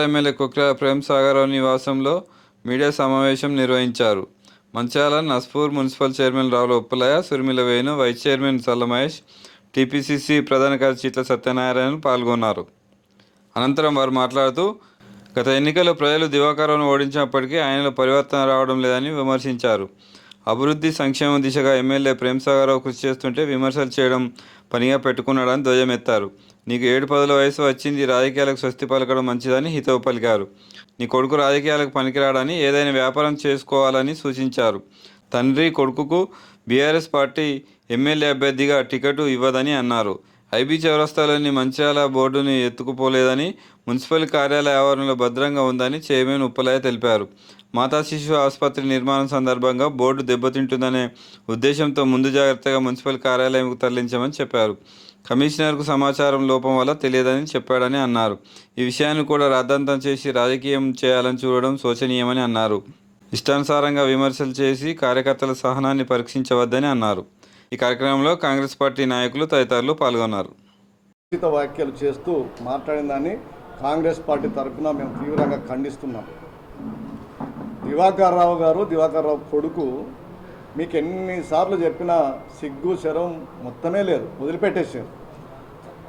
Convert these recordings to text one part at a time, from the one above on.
MLA కుక్ర Prem Sagar నివాసంలో media సమావేశం నిర్వహించారు. Manchala Naspur municipal chairman Ravula Uppalaiah Surimila Venu vice chairman Salla Mahesh TPCC ప్రధాన కార్యదర్శి సత్యనారాయణ పాల్గొన్నారు. అనంతరం వారు మాట్లాడుతూ గత ఎన్నికల్లో ప్రజలు దివాకర్ను ఓడించినప్పటికీ ఆయనలో పరివర్తన రావడం లేదని విమర్శించారు. అభివృద్ధి సంక్షేమ దిశగా ఎమ్మెల్యే ప్రేమ్సాగరావు కృషి చేస్తుంటే విమర్శలు చేయడం పనిగా పెట్టుకున్నాడని ధ్వజమెత్తారు. నీకు ఏడు పదుల వయసు వచ్చింది రాజకీయాలకు స్వస్తి పలకడం మంచిదని హితవు పలికారు. నీ కొడుకు రాజకీయాలకు పనికిరాడని ఏదైనా వ్యాపారం చేసుకోవాలని సూచించారు. తండ్రి కొడుకుకు బీఆర్ఎస్ పార్టీ ఎమ్మెల్యే అభ్యర్థిగా టికెట్ ఇవ్వదని అన్నారు. ఐబీ చౌరస్తాలోని మంచిర్యాల బోర్డుని ఎత్తుకుపోలేదని మున్సిపల్ కార్యాలయ ఆవరణలో భద్రంగా ఉందని చైర్మన్ ఉప్పలయ్య తెలిపారు. మాతా శిశు ఆసుపత్రి నిర్మాణం సందర్భంగా బోర్డు దెబ్బతింటుందనే ఉద్దేశంతో ముందు జాగ్రత్తగా మున్సిపల్ కార్యాలయంకు తరలించమని చెప్పారు. కమిషనర్కు సమాచారం లోపం వల్ల తెలియదని చెప్పాడని అన్నారు. ఈ విషయాన్ని కూడా రాద్ధాంతం చేసి రాజకీయం చేయాలని చూడడం శోచనీయమని అన్నారు. ఇష్టానుసారంగా విమర్శలు చేసి కార్యకర్తల సహనాన్ని పరీక్షించవద్దని అన్నారు. ఈ కార్యక్రమంలో కాంగ్రెస్ పార్టీ నాయకులు తదితరులు పాల్గొన్నారు. వ్యాఖ్యలు చేస్తూ మాట్లాడిన దాన్ని కాంగ్రెస్ పార్టీ తరఫున మేము తీవ్రంగా ఖండిస్తున్నాం. దివాకర్ రావు గారు దివాకర్ రావు కొడుకు మీకు ఎన్నిసార్లు చెప్పినా సిగ్గు శరం మొత్తమే లేదు. వదిలిపెట్టేశారు.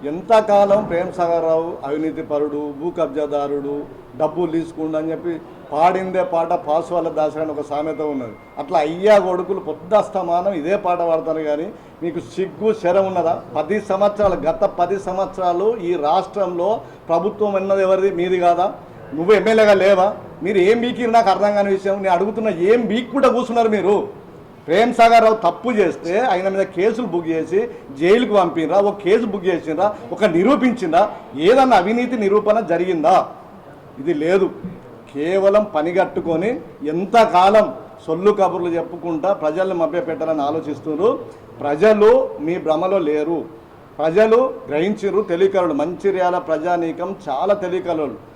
ఎంతకాలం ప్రేమ్ సాగర్ రావు అవినీతి పరుడు భూ కబ్జాదారుడు డబ్బులు తీసుకుండా అని చెప్పి పాడిందే పాట పాస్ వాళ్ళ దాసరాని ఒక సామెత ఉన్నది. అట్లా అయ్యా కొడుకులు పొద్దు అస్తమానం ఇదే పాట పాడతారు కానీ మీకు సిగ్గు శరం ఉన్నదా? పది సంవత్సరాలు గత పది సంవత్సరాలు ఈ రాష్ట్రంలో ప్రభుత్వం అన్నది ఎవరిది? మీది కాదా? నువ్వు ఎమ్మెల్యేగా లేవా? మీరు ఏం బీకిరు నాకు అర్థం కాని విషయం. నేను అడుగుతున్నా ఏం బీక్ కూడా కూర్చున్నారు మీరు. ప్రేమ్ సాగర్ రావు తప్పు చేస్తే ఆయన మీద కేసులు బుక్ చేసి జైలుకు పంపినరా? ఒక కేసు బుక్ చేసిండ్రా ఒక నిరూపించిందా ఏదన్నా అవినీతి నిరూపణ జరిగిందా? ఇది లేదు. కేవలం పనిగట్టుకొని ఎంతకాలం సొల్లు కబుర్లు చెప్పుకుంటా ప్రజల్ని మభ్యపెట్టాలని ఆలోచిస్తున్నారు. ప్రజలు మీ భ్రమలో లేరు. ప్రజలు గ్రహించిర్రు తెలియకరులు మంచిర్యాల ప్రజానీకం చాలా తెలియకరులు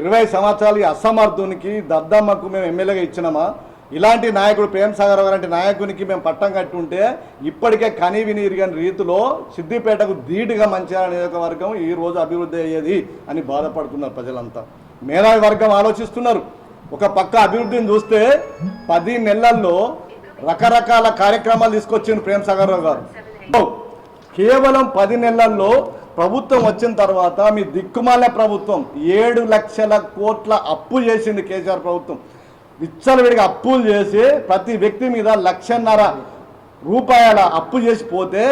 ఇరవై సంవత్సరాలు ఈ అసమర్థునికి దద్దమ్మకు మేము ఎమ్మెల్యేగా ఇచ్చినామా? ఇలాంటి నాయకుడు ప్రేమ్ సాగర్ లాంటి నాయకునికి మేము పట్టం కట్టుంటే ఇప్పటికే కని విని ఇరిగని రీతిలో సిద్దిపేటకు ధీటుగా మంచిర్యాల నియోజకవర్గం ఈ రోజు అభివృద్ధి అయ్యేది అని బాధపడుతున్నారు ప్రజలంతా. మేధావి వర్గం ఆలోచిస్తున్నారు. ఒక పక్క అభివృద్ధిని చూస్తే పది నెలల్లో రకరకాల కార్యక్రమాలు తీసుకొచ్చింది ప్రేమ్ సాగర్ రావు గారు. కేవలం పది నెలల్లో ప్రభుత్వం వచ్చిన తర్వాత మీ దిక్కుమాల ప్రభుత్వం ఏడు లక్షల కోట్ల అప్పు చేసింది కేసీఆర్ ప్రభుత్వం. విచ్చలవిడిగా అప్పులు చేసి ప్రతి వ్యక్తి మీద లక్షన్నర రూపాయల అప్పు చేసి పోతే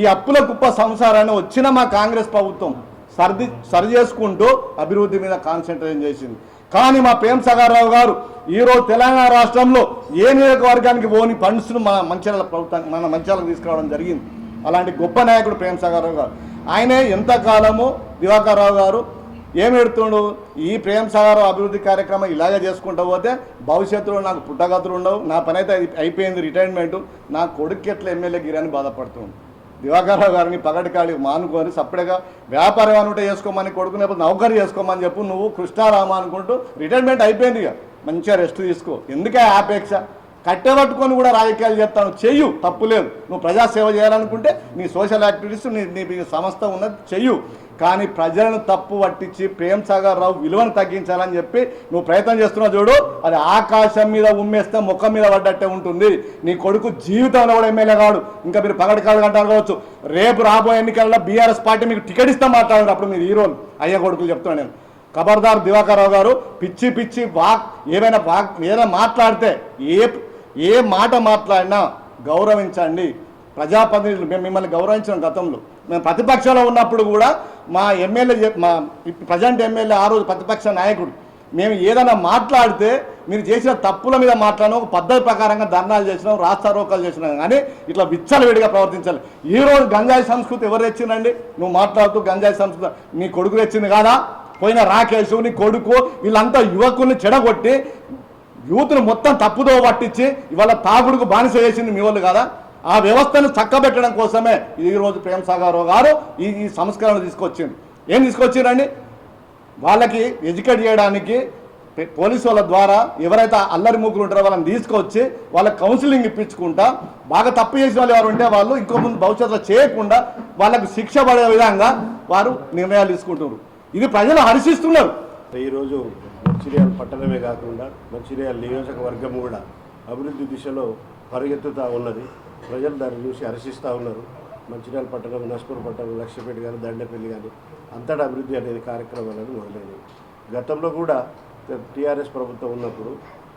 ఈ అప్పుల కుప్ప సంసారాన్ని వచ్చిన మా కాంగ్రెస్ ప్రభుత్వం సర్ది సరి చేసుకుంటూ అభివృద్ధి మీద కాన్సన్ట్రేషన్ చేసింది. కానీ మా ప్రేమ్ సగారావు గారు ఈరోజు తెలంగాణ రాష్ట్రంలో ఏ నియోజకవర్గానికి పోని ఫండ్స్ను మన మంచిర్యాల ప్రభుత్వం మన మంచిర్యాలకు తీసుకురావడం జరిగింది. అలాంటి గొప్ప నాయకుడు ప్రేమ్ సగారావు గారు. ఆయనే ఎంతకాలము దివాకర్రావు గారు ఏం పెడుతుండు ఈ ప్రేమ సాగర్ అభివృద్ధి కార్యక్రమం ఇలాగే చేసుకుంటూ పోతే భవిష్యత్తులో నాకు పుట్టగతులు ఉండవు. నా పని అయితే అయిపోయింది రిటైర్మెంట్. నా కొడుకు ఎట్లా ఎమ్మెల్యే గిరని బాధపడుతుంది. దివాకర్రావు గారిని పగటికాడి మానుకొని సపరేట్గా వ్యాపారం అని ఉంటే చేసుకోమని కొడుకునే నౌకరీ చేసుకోమని చెప్పు. నువ్వు కృష్ణారామ అనుకుంటూ రిటైర్మెంట్ అయిపోయింది ఇక. మంచిగా రెస్ట్ తీసుకో. ఎందుకే ఆపేక్ష కట్టెబట్టుకొని కూడా రాజకీయాలు చేస్తాను చెయ్యు. తప్పు లేదు. నువ్వు ప్రజాసేవ చేయాలనుకుంటే నీ సోషల్ యాక్టివిటీస్ నీ నీ సంస్థ ఉన్నది చెయ్యు. కానీ ప్రజలను తప్పు పట్టించి ప్రేమ్ సాగర్ రావు విలువను తగ్గించాలని చెప్పి నువ్వు ప్రయత్నం చేస్తున్నావు చూడు. అది ఆకాశం మీద ఉమ్మేస్తే ముఖం మీద పడ్డట్టే ఉంటుంది. నీ కొడుకు జీవితంలో కూడా ఎమ్మెల్యే కాడు. ఇంకా మీరు పగటి కాదు అంటారు కావచ్చు రేపు రాబోయే ఎన్నికల్లో బీఆర్ఎస్ పార్టీ మీకు టికెట్ ఇస్తాం మాట్లాడారు అప్పుడు మీరు హీరోలు. అయ్యే కొడుకులు చెప్తున్నాను నేను. ఖబర్దార్ దివాకర్ రావు గారు పిచ్చి పిచ్చి వాక్ ఏమైనా వాక్ ఏదైనా మాట్లాడితే ఏ ఏ మాట మాట్లాడినా గౌరవించండి. ప్రజాప్రతినిధులు మేము మిమ్మల్ని గౌరవించిన గతంలో. మేము ప్రతిపక్షంలో ఉన్నప్పుడు కూడా మా ఎమ్మెల్యే మా ప్రజెంట్ ఎమ్మెల్యే ఆ రోజు ప్రతిపక్ష నాయకుడు. మేము ఏదైనా మాట్లాడితే మీరు చేసిన తప్పుల మీద మాట్లాడినా ఒక పద్ధతి ప్రకారంగా ధర్నాలు చేసినాం రాస్తారోకాలు చేసినాం కానీ ఇట్లా విచ్చలవిడిగా ప్రవర్తించాలి. ఈ రోజు గంజాయి సంస్కృతి ఎవరు తెచ్చిందండి? నువ్వు మాట్లాడుతూ గంజాయి సంస్కృతి నీ కొడుకు తెచ్చింది కాదా? పోయిన రాకేష్ నీ కొడుకు వీళ్ళంతా యువకుల్ని చెడగొట్టి యూత్ను మొత్తం తప్పుదో పట్టించి ఇవాళ తాగుడుకు బానిస చేసింది మీ వాళ్ళు కదా? ఆ వ్యవస్థను చక్కబెట్టడం కోసమే ఈ రోజు ప్రేమ్ సాగర్ గారు ఈ ఈ సంస్కరణలు తీసుకొచ్చింది ఏం తీసుకొచ్చారండి వాళ్ళకి ఎడ్యుకేట్ చేయడానికి పోలీసు వాళ్ళ ద్వారా ఎవరైతే అల్లరి ముగ్గురు ఉంటారో వాళ్ళని తీసుకొచ్చి వాళ్ళకి కౌన్సిలింగ్ ఇప్పించుకుంటా బాగా తప్పు చేసిన వాళ్ళు ఎవరు ఉంటే వాళ్ళు ఇంకో ముందు భవిష్యత్తులో చేయకుండా వాళ్ళకు శిక్ష పడే విధంగా వారు నిర్ణయాలు తీసుకుంటున్నారు. ఇది ప్రజలు హర్షిస్తున్నారు. ఈరోజు మంచిర్యాల పట్టణమే కాకుండా మంచిర్యాల నియోజకవర్గం కూడా అభివృద్ధి దిశలో పరిగెత్తుతూ ఉన్నది. ప్రజలు దాన్ని చూసి హర్షిస్తూ ఉన్నారు. మంచిర్యాల పట్టణం నస్పూర్ పట్టణం లక్ష్మీపేట కానీ దండపల్లి కానీ అంతటా అభివృద్ధి అనేది కార్యక్రమాలను మొదలైనవి. గతంలో కూడా టీఆర్ఎస్ ప్రభుత్వం ఉన్నప్పుడు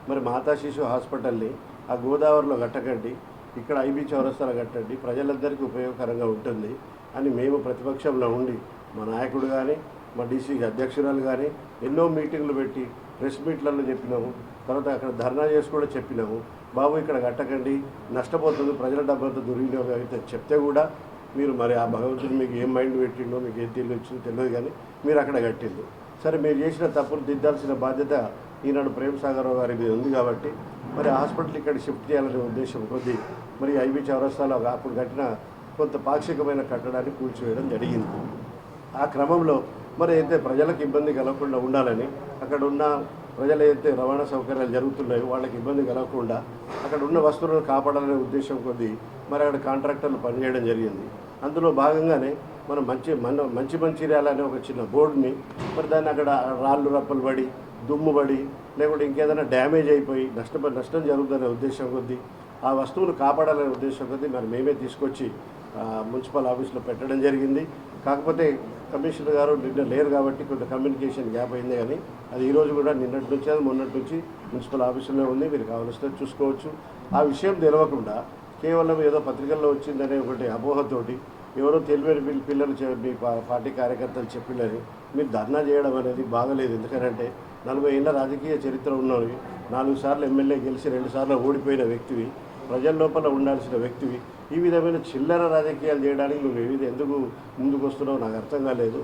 మరి మాతా శిశు హాస్పిటల్ని ఆ గోదావరిలో కట్టకండి ఇక్కడ ఐబీ చౌరస్తాలో కట్టండి ప్రజలందరికీ ఉపయోగకరంగా ఉంటుంది అని మేము ప్రతిపక్షంలో ఉండి మా నాయకుడు కానీ మా డీసీ అధ్యక్షురాలు కానీ ఎన్నో మీటింగ్లు పెట్టి ప్రెస్ మీట్లలో చెప్పినాము. తర్వాత అక్కడ ధర్నా చేసి కూడా చెప్పినాము. బాబు ఇక్కడ కట్టకండి. నష్టపోతుంది ప్రజల డబ్బంతా దుర్వినియోగం అయితే చెప్తే కూడా మీరు మరి ఆ భగవంతుడు మీకు ఏం మైండ్ పెట్టిండో మీకు ఏం తెలియచ్చిందో తెలియదు కానీ మీరు అక్కడ కట్టిండు సరే మీరు చేసిన తప్పులు దిద్దాల్సిన బాధ్యత ఈనాడు ప్రేమ్ సాగరరావు గారి మీద ఉంది కాబట్టి మరి హాస్పిటల్ ఇక్కడ షిఫ్ట్ చేయాలనే ఉద్దేశం కొద్దీ మరి ఐబీ చౌరస్తాలో అప్పుడు కట్టిన కొంత పాక్షికమైన కట్టడాన్ని కూల్చివేయడం జరిగింది. ఆ క్రమంలో మరి అయితే ప్రజలకు ఇబ్బంది కలగకుండా ఉండాలని అక్కడ ఉన్న ప్రజలు అయితే రవాణా సౌకర్యాలు జరుగుతున్నాయో వాళ్ళకి ఇబ్బంది కలగకుండా అక్కడ ఉన్న వస్తువులను కాపాడాలనే ఉద్దేశం కొద్దీ మరి అక్కడ కాంట్రాక్టర్లు పనిచేయడం జరిగింది. అందులో భాగంగానే మనం మంచి మన మంచి మంచిర్యాల అనే ఒక చిన్న బోర్డుని మరి దాన్ని అక్కడ రాళ్ళు రప్పలు పడి దుమ్ము పడి లేకుంటే ఇంకేదైనా డ్యామేజ్ అయిపోయి నష్టపడి నష్టం జరుగుతుందనే ఉద్దేశం కొద్దీ ఆ వస్తువులు కాపాడాలనే ఉద్దేశం కొద్దీ మరి మేమే తీసుకొచ్చి మున్సిపల్ ఆఫీస్లో పెట్టడం జరిగింది. కాకపోతే కమిషనర్ గారు నిన్న లేరు కాబట్టి కొంత కమ్యూనికేషన్ గ్యాప్ అయింది కానీ అది ఈరోజు కూడా నిన్నటి నుంచి అది మొన్నటి నుంచి మున్సిపల్ ఆఫీసులో ఉంది. మీరు కావలసిన చూసుకోవచ్చు. ఆ విషయం తెలియకుండా కేవలం ఏదో పత్రికల్లో వచ్చిందనే ఒకటి అపోహతోటి ఎవరో తెలివైన పిల్లలు మీ పార్టీ కార్యకర్తలు చెప్పినది మీరు ధర్నా చేయడం అనేది బాగలేదు. ఎందుకంటే నలభై ఏళ్ళ రాజకీయ చరిత్ర ఉన్నవి నాలుగు సార్లు ఎమ్మెల్యే గెలిచి రెండు సార్లు ఓడిపోయిన వ్యక్తివి ప్రజల లోపల ఉండాల్సిన వ్యక్తివి. ఈ విధమైన చిల్లర రాజకీయాలు చేయడానికి నువ్వు ఏ విధంగా ఎందుకు ముందుకు వస్తున్నావు నాకు అర్థం కాలేదు.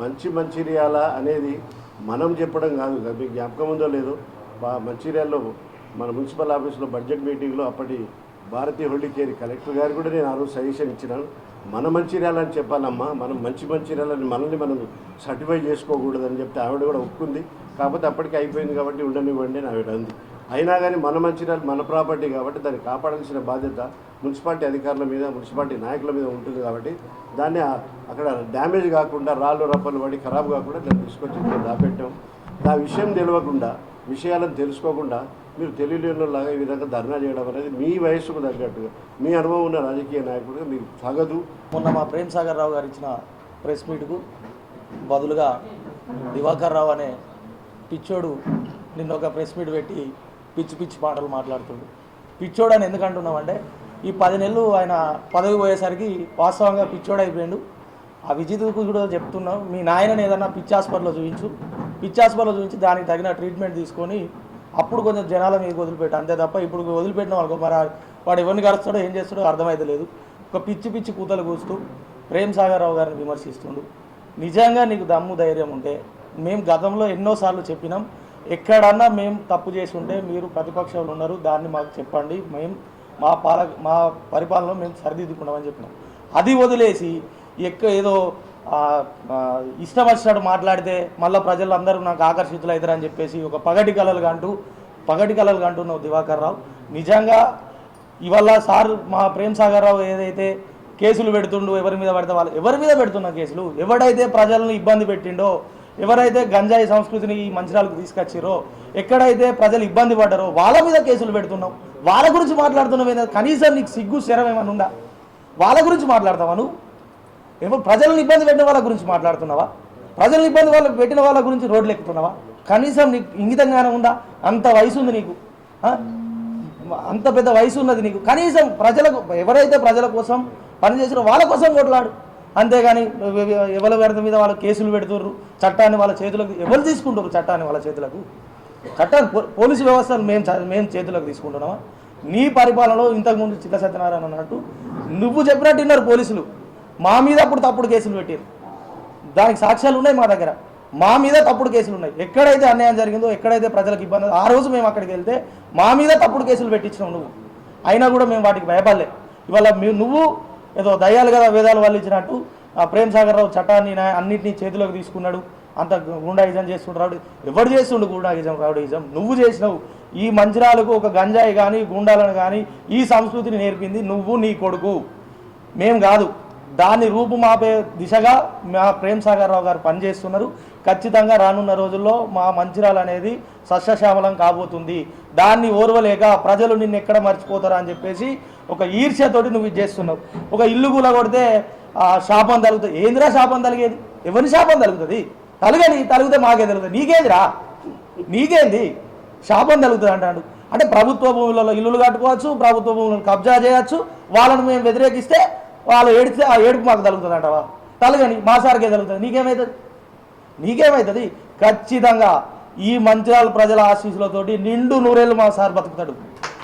మంచి మంచిర్యాల అనేది మనం చెప్పడం కాదు. మీకు జ్ఞాపకం ఉందో లేదో. బా- మంచిర్యాలలో మన మున్సిపల్ ఆఫీస్లో బడ్జెట్ మీటింగ్లో అప్పటి భారతీయ హొల్లికేరి కలెక్టర్ గారు కూడా నేను ఆ రోజు సజెషన్ ఇచ్చినాను. మన మంచిర్యాలని చెప్పాలమ్మా. మనం మంచి మంచిర్యాలని మనల్ని మనం సర్టిఫై చేసుకోకూడదని చెప్తే ఆవిడ కూడా ఒప్పుకుంది. కాకపోతే అప్పటికి అయిపోయింది కాబట్టి ఉండనివ్వండి అని ఆవిడ అంది. అయినా కానీ మన మంచిర్యాల మన ప్రాపర్టీ కాబట్టి దాన్ని కాపాడాల్సిన బాధ్యత మున్సిపాలిటీ అధికారుల మీద మున్సిపాలిటీ నాయకుల మీద ఉంటుంది కాబట్టి దాన్ని అక్కడ డ్యామేజ్ కాకుండా రాళ్ళు రప్పలు పడి ఖరాబ్ కాకుండా దాన్ని తీసుకొచ్చి దాపెట్టాం. ఆ విషయం తెలియకుండా విషయాలను తెలుసుకోకుండా మీరు తెలియలేనిలాగా ఈ విధంగా ధర్నా చేయడం అనేది మీ వయస్సుకు తగ్గట్టుగా మీ అనుభవం ఉన్న రాజకీయ నాయకుడిగా మీకు తగదు. మొన్న మా ప్రేమ్ సాగర్ రావు గారు ఇచ్చిన ప్రెస్ మీట్కు బదులుగా దివాకర్ రావు అనే పిచ్చోడు నిన్న ఒక ప్రెస్ మీట్ పెట్టి పిచ్చి పిచ్చి మాటలు మాట్లాడుతుండు. పిచ్చోడని అని ఎందుకు అంటున్నామంటే ఈ పది నెలలు ఆయన పదవి పోయేసరికి వాస్తవంగా పిచ్చోడ అయిపోయాడు. ఆ విజిత్కు కూడా చెప్తున్నాం మీ నాయనని ఏదన్నా పిచ్చి హాస్పిటల్లో చూపించు. పిచ్చి హాస్పిటల్లో చూపించి దానికి తగిన ట్రీట్మెంట్ తీసుకొని అప్పుడు కొంచెం జనాల మీద వదిలిపెట్టు. అంతే తప్ప ఇప్పుడు వదిలిపెట్టిన వాళ్ళకు మరి వాడు ఎవరిని కరుస్తాడో ఏం చేస్తాడో అర్థమైతలేదు ఒక పిచ్చి పిచ్చి కూతలు కూస్తూ ప్రేమ్ సాగర్రావు గారిని విమర్శిస్తుండు. నిజంగా నీకు దమ్ము ధైర్యం ఉంటే మేము గతంలో ఎన్నోసార్లు చెప్పినాం ఎక్కడన్నా మేము తప్పు చేసి ఉంటే మీరు ప్రతిపక్షాలు ఉన్నారు దాన్ని మాకు చెప్పండి. మేము మా పాల మా పరిపాలన మేము సరిదిద్దుకున్నామని చెప్పినాం. అది వదిలేసి ఎక్క ఏదో ఇష్టం వచ్చినట్టు మాట్లాడితే మళ్ళీ ప్రజలందరూ నాకు ఆకర్షితులు అవుతారని చెప్పేసి ఒక పగటి కళలు అంటూ పగటి కళలు అంటున్నావు దివాకర్ రావు. నిజంగా ఇవాళ సార్ మా ప్రేమ్ సాగర్ రావు ఏదైతే కేసులు పెడుతుండు ఎవరి మీద పెడతా వాళ్ళు ఎవరి మీద పెడుతున్న కేసులు? ఎవడైతే ప్రజలను ఇబ్బంది పెట్టిండో ఎవరైతే గంజాయి సంస్కృతిని ఈ మంచిరాలకు తీసుకొచ్చిరో ఎక్కడైతే ప్రజలు ఇబ్బంది పడ్డారో వాళ్ళ మీద కేసులు పెడుతున్నాం. వాళ్ళ గురించి మాట్లాడుతున్నావు ఏదైనా కనీసం నీకు సిగ్గు శరం ఏమైనా ఉందా? వాళ్ళ గురించి మాట్లాడతావా నువ్వు? ఏమో ప్రజలను ఇబ్బంది పెట్టిన వాళ్ళ గురించి మాట్లాడుతున్నావా? ప్రజలను ఇబ్బంది వాళ్ళ పెట్టిన వాళ్ళ గురించి రోడ్లు ఎక్కుతున్నావా? కనీసం నీకు ఇంగితంగానే ఉందా? అంత వయసు ఉంది నీకు. అంత పెద్ద వయసు ఉన్నది నీకు. కనీసం ప్రజలకు ఎవరైతే ప్రజల కోసం పనిచేసిన వాళ్ళ కోసం కొట్లాడు అంతేగాని ఎవరి వ్యర్థం మీద వాళ్ళ కేసులు పెడుతుర్రు? చట్టాన్ని వాళ్ళ చేతులకు ఎవరు తీసుకుంటారు చట్టాన్ని వాళ్ళ చేతులకు? చట్టాన్ని పో- పోలీసు వ్యవస్థను మేము మేము చేతులకు తీసుకుంటున్నామా? నీ పరిపాలనలో ఇంతకుముందు చిత్త సత్యనారాయణ అన్నట్టు నువ్వు చెప్పినట్టు విన్నారు పోలీసులు. మా మీద అప్పుడు తప్పుడు కేసులు పెట్టారు దానికి సాక్ష్యాలు ఉన్నాయి మా దగ్గర. మా మీద తప్పుడు కేసులు ఉన్నాయి. ఎక్కడైతే అన్యాయం జరిగిందో ఎక్కడైతే ప్రజలకు ఇబ్బంది ఆ రోజు మేము అక్కడికి వెళ్తే మా మీద తప్పుడు కేసులు పెట్టించినావు నువ్వు. అయినా కూడా మేము వాటికి భయపడలే. ఇవాళ మీ నువ్వు ఏదో దయ్యాలు కదా వేదాలు వాళ్ళు ఇచ్చినట్టు ఆ ప్రేమ్ సాగర్ రావు చట్టాన్ని అన్నింటినీ చేతిలోకి తీసుకున్నాడు. అంత గుండాయిజం చేస్తుంటాడు ఎవడు చేస్తుండు గుండాయిజం రౌడీజం నువ్వు చేసినావు. ఈ మంచిరాలకు ఒక గంజాయి కానీ గుండాలను కానీ ఈ సంస్కృతిని నేర్పింది నువ్వు నీ కొడుకు. మేం కాదు. దాన్ని రూపుమాపే దిశగా మా ప్రేమ్ సాగర్ రావు గారు పనిచేస్తున్నారు. ఖచ్చితంగా రానున్న రోజుల్లో మా మంచిర్యాల అనేది సస్యశ్యామలం కాబోతుంది. దాన్ని ఓర్వలేక ప్రజలు నిన్ను ఎక్కడ మర్చిపోతారా అని చెప్పేసి ఒక ఈర్ష్యతోటి నువ్వు ఇది చేస్తున్నావు. ఒక ఇల్లు కూల కొడితే ఆ శాపం తలుగుతుంది. ఏందిరా శాపం తలిగేది? ఎవరి శాపం తలుగుతుంది? తలగని తలిగితే మాకే తలుగుతుంది? నీకేదిరా? నీకేంది? శాపం తలుగుతుంది అంటాడు. అంటే ప్రభుత్వ భూములలో ఇల్లులు కట్టుకోవచ్చు ప్రభుత్వ భూములను కబ్జా చేయొచ్చు వాళ్ళని మేము వ్యతిరేకిస్తే వాళ్ళు ఏడితే ఆ ఏడుపు మాకు తలుగుతుందంటవా తలగని మా సార్కే తలుగుతుంది. నీకేమవుతుంది నీకేమవుతుంది ఖచ్చితంగా ఈ మంచిరాల ప్రజల ఆశీస్సులతోటి నిండు నూరేళ్ళు మా సార్ బతుకుతాడు.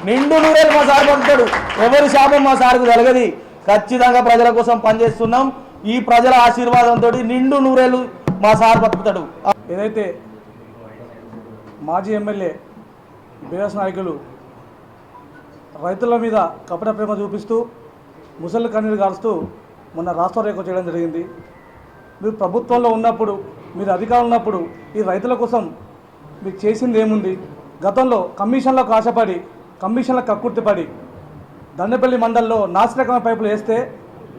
నిండు నూరేళ్ళు మా సార్ బతుకుతాడు. ఎవరి శాపం మా సార్కు తలగది? ఖచ్చితంగా ప్రజల కోసం పనిచేస్తున్నాం. ఈ ప్రజల ఆశీర్వాదంతో నిండు నూరేళ్ళు మా సార్ బతుకుతాడు. ఏదైతే మాజీ ఎమ్మెల్యే బీరస్ నాయకులు రైతుల మీద కపట ప్రేమ చూపిస్తూ ముసలి కన్నీరు కారుస్తూ మొన్న రాష్ట్ర రేఖ చేయడం జరిగింది. మీరు ప్రభుత్వంలో ఉన్నప్పుడు మీరు అధికారంలో ఉన్నప్పుడు ఈ రైతుల కోసం మీరు చేసింది ఏముంది? గతంలో కమిషన్లకు ఆశపడి కమిషన్లకు కక్కుర్తిపడి దండపల్లి మండల్లో నాసిరకమైన పైపులు వేస్తే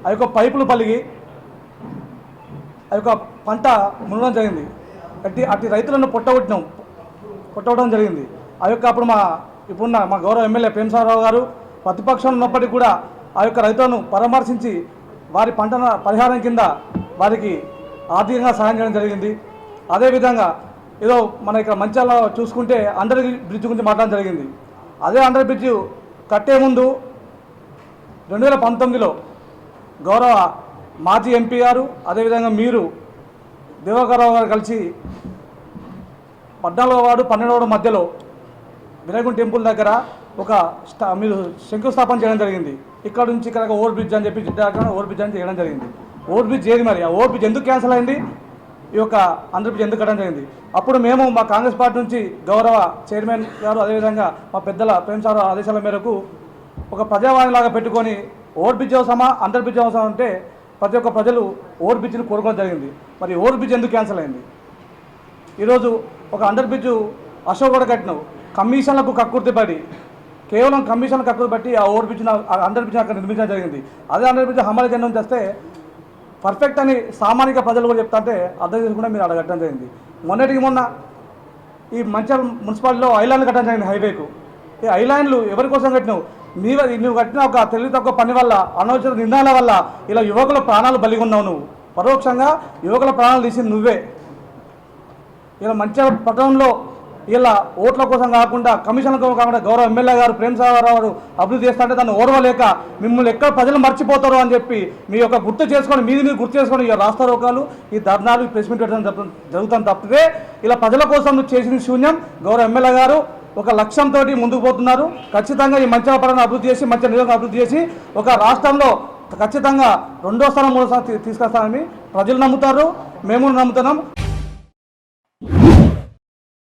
ఆ యొక్క పైపులు పలిగి ఆ యొక్క పంట మునడం జరిగింది. అట్టి అట్టి రైతులను పొట్టగొట్టినాం. పొట్టగొట్టడం జరిగింది. ఆ యొక్క అప్పుడు మా ఇప్పుడున్న మా గౌరవ ఎమ్మెల్యే ప్రేమసారావు గారు ప్రతిపక్షం ఉన్నప్పటికీ కూడా ఆ యొక్క రైతులను పరామర్శించి వారి పంట పరిహారం కింద వారికి ఆర్థికంగా సహాయం చేయడం జరిగింది. అదేవిధంగా ఏదో మన ఇక్కడ మంచాల చూసుకుంటే అండర్ బ్రిడ్జ్ గురించి మాట్లాడడం జరిగింది. అదే అండర్ బ్రిడ్జ్ కట్టే ముందు రెండు వేల పంతొమ్మిదిలో గౌరవ మాజీ ఎంపీ గారు అదేవిధంగా మీరు దేవకరావు గారు కలిసి పద్నాలుగో వాడు పన్నెండవ వాడు మధ్యలో వినాయకుని టెంపుల్ దగ్గర ఒక స్టా మీరు శంకుస్థాపన చేయడం జరిగింది. ఇక్కడ నుంచి ఇక్కడ ఓవర్ బ్రిడ్జ్ అని చెప్పి జిడ్డా ఓవర్ బ్రిడ్జ్ అని చేయడం జరిగింది. ఓవర్ బ్రిడ్జ్ ఏది మరి? ఆ ఓవర్ బ్రిడ్జ్ ఎందుకు క్యాన్సిల్ అయింది? ఈ యొక్క అండర్ బ్రిడ్జ్ ఎందుకు కట్టడం జరిగింది? అప్పుడు మేము మా కాంగ్రెస్ పార్టీ నుంచి గౌరవ చైర్మన్ గారు అదేవిధంగా మా పెద్దల ప్రేమసార ఆదేశాల మేరకు ఒక ప్రజావాణిలాగా పెట్టుకొని ఓవర్ బ్రిడ్జ్ అవసరమా? అండర్ బ్రిడ్జ్ అవసరం అంటే ప్రతి ఒక్క ప్రజలు ఓవర్ బ్రిడ్జ్ని కోరుకోవడం జరిగింది. మరి ఓవర్ బ్రిడ్జ్ ఎందుకు క్యాన్సిల్ అయింది? ఈరోజు ఒక అండర్ బ్రిడ్జ్ అశోక్ కూడా కట్టినావు కమిషన్లకు కక్కుర్తిపడి కేవలం కమిషన్ కక్కుర్తి బట్టి ఆ ఓడి బ్రిడ్జ్ అండర్ బ్రిడ్జ్ అక్కడ నిర్మించడం జరిగింది. అదే అండర్ బ్రిడ్జ్ హమాలి జెండం చేస్తే పర్ఫెక్ట్ అని సామాన్య ప్రజలు కూడా చెప్తాంటే అర్థం చేసుకుంటే మీరు అడగట్టడం జరిగింది. మొన్నటికి మొన్న ఈ మంచిర్యాల మున్సిపాలిటీలో ఐలాండ్ కట్టడం జరిగింది హైవేకు. ఈ ఐలాండ్లు ఎవరి కోసం కట్టినావు? నీవ నువ్వు కట్టిన ఒక తెలివి తక్కువ పని వల్ల అనవసర నిర్ణయాల వల్ల ఇలా యువకుల ప్రాణాలు బలిగి ఉన్నావు నువ్వు. పరోక్షంగా యువకుల ప్రాణాలు తీసింది నువ్వే. ఇలా మంచిర్యాల పట్టణంలో ఇలా ఓట్ల కోసం కాకుండా కమిషన్ల కోసం కాకుండా గౌరవ ఎమ్మెల్యే గారు ప్రేమ్ సాగర్ గారు అభివృద్ధి చేస్తుంటే దాన్ని ఓర్వలేక మిమ్మల్ని ఎక్కడ ప్రజలు మర్చిపోతారు అని చెప్పి మీ యొక్క గుర్తు చేసుకొని మీది మీరు గుర్తు చేసుకొని ఈ రాష్ట్ర రోగాలు ఈ ధర్నాలు ప్రెస్ మీట్ పెట్టడం జరుగుతుంది తప్పితే ఇలా ప్రజల కోసం నువ్వు చేసిన శూన్యం. గౌరవ ఎమ్మెల్యే గారు ఒక లక్ష్యంతో ముందుకు పోతున్నారు. ఖచ్చితంగా ఈ మంచి పట్టణం అభివృద్ధి చేసి మంచి నియోజకవర్గం అభివృద్ధి చేసి ఒక రాష్ట్రంలో ఖచ్చితంగా రెండో స్థానం మూడో స్థానం తీ- తీసుకొస్తానని ప్రజలు నమ్ముతారు. మేము నమ్ముతున్నాం.